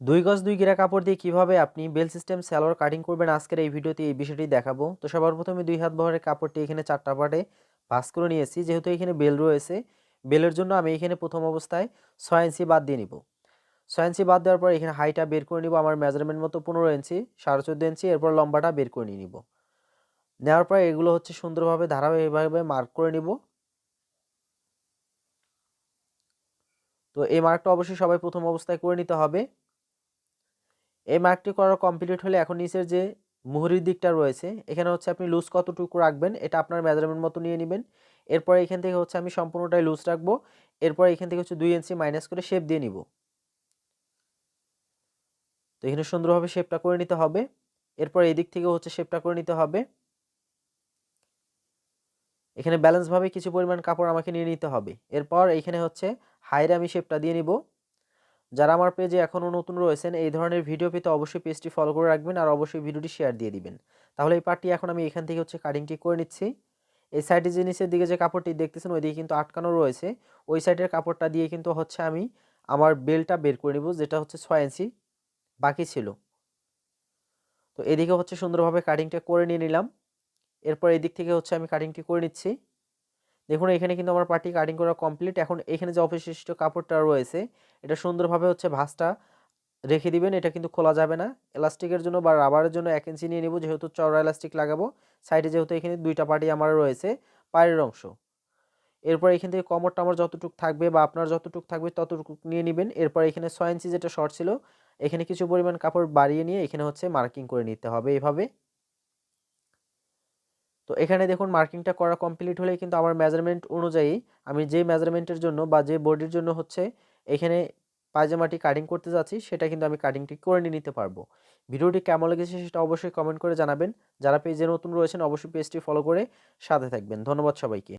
দুই গজ দুই গিরা কাপড় দিয়ে কীভাবে আপনি বেল সিস্টেম সালোয়ার কাটিং করবেন আজকের এই ভিডিওতে এই বিষয়টি দেখাবো। তো সবার প্রথমে দুই হাত বহরের কাপড়টি এখানে চারটা পাটে ভাঁজ করে নিয়েছি। যেহেতু এখানে বেল রয়েছে, বেলের জন্য আমি এখানে প্রথম অবস্থায় ছয় ইঞ্চি বাদ দিয়ে নিব। ছয় ইঞ্চি বাদ দেওয়ার পর এখানে হাইটা বের করে নিব আমার মেজারমেন্ট মতো পনেরো ইঞ্চি, সাড়ে চোদ্দ ইঞ্চি, এরপর লম্বাটা বের করে নিয়ে নিব। নেওয়ার পর এগুলো হচ্ছে সুন্দরভাবে ধারাবাহিকভাবে মার্ক করে নিব। তো এই মার্কটা অবশ্যই সবাই প্রথম অবস্থায় করে নিতে হবে। এই মার্কটি করা কমপ্লিট হলে এখন নিচের যে মুহুরির দিকটা রয়েছে, এখানে হচ্ছে আপনি লুজ কতটুকু রাখবেন, এটা আপনার মেজারমেন্ট মতো নিয়ে নেবেন। এরপর এখান থেকে হচ্ছে আমি সম্পূর্ণটাই লুজ রাখব। এরপর এখান থেকে হচ্ছে দুই ইঞ্চি মাইনাস করে শেপ দিয়ে নিব। তো এখানে সুন্দরভাবে শেপটা করে নিতে হবে। এরপর এই দিক থেকে হচ্ছে শেপটা করে নিতে হবে। এখানে ব্যালেন্সভাবে কিছু পরিমাণ কাপড় আমাকে নিয়ে নিতে হবে। এরপর এখানে হচ্ছে হাইরে আমি শেপটা দিয়ে নিব। যারা আমার পেজে এখনও নতুন রয়েছেন, এই ধরনের ভিডিও পেতে অবশ্যই পেজটি ফলো করে রাখবেন আর অবশ্যই ভিডিওটি শেয়ার দিয়ে দিবেন। তাহলে এই পার্টটি এখন আমি এখান থেকে হচ্ছে কাটিংটি করে নিচ্ছি। এই সাইডে যে নিচের দিকে যে কাপড়টি দেখতেছেন, ওই দিকে কিন্তু আটকানো রয়েছে। ওই সাইডের কাপড়টা দিয়ে কিন্তু হচ্ছে আমি আমার বেলটা বের করে নিব, যেটা হচ্ছে ছয় ইঞ্চি বাকি ছিল। তো এদিকে হচ্ছে সুন্দরভাবে কাটিংটা করে নিয়ে নিলাম। এরপর এদিক থেকে হচ্ছে আমি কাটিংটি করে নিচ্ছি। দেখুন, এখানে কিন্তু আমার পার্টি কাটিং করা কমপ্লিট এখন এখানে যে অবশিষ্ট কাপড়টা রয়েছে, এটা সুন্দরভাবে হচ্ছে ভাঁজটা রেখে দিবেন, এটা কিন্তু খোলা যাবে না। এলাস্টিকের জন্য বা রাবারের জন্য এক ইঞ্চি নিয়ে নেব, যেহেতু চওড়া এলাস্টিক লাগাবো। সাইডে যেহেতু এখানে দুইটা পার্টি আমার রয়েছে, পায়ের অংশ। এরপর এখান থেকে কমরটা আমার যতটুক থাকবে বা আপনার যতটুক থাকবে ততটুকু নিয়ে নেবেন। এরপর এখানে ছয় ইঞ্চি যেটা শর্ট ছিল, এখানে কিছু পরিমাণ কাপড় বাড়িয়ে নিয়ে এখানে হচ্ছে মার্কিং করে নিতে হবে এইভাবে তো এখানে দেখুন মার্কিংটা করা কমপ্লিট হলে কিন্তু আমার মেজারমেন্ট অনুযায়ী আমি যে মেজারমেন্টের জন্য বা যে বডির জন্য হচ্ছে এখানে পায়জামাটি কাটিং করতে যাচ্ছি, সেটা কিন্তু আমি কাটিংটি করে নিয়ে নিতে পারব। ভিডিওটি কেমন লেগেছে সেটা অবশ্যই কমেন্ট করে জানাবেন। যারা পেজে নতুন রয়েছেন, অবশ্যই পেজটি ফলো করে সাথে থাকবেন। ধন্যবাদ সবাইকে।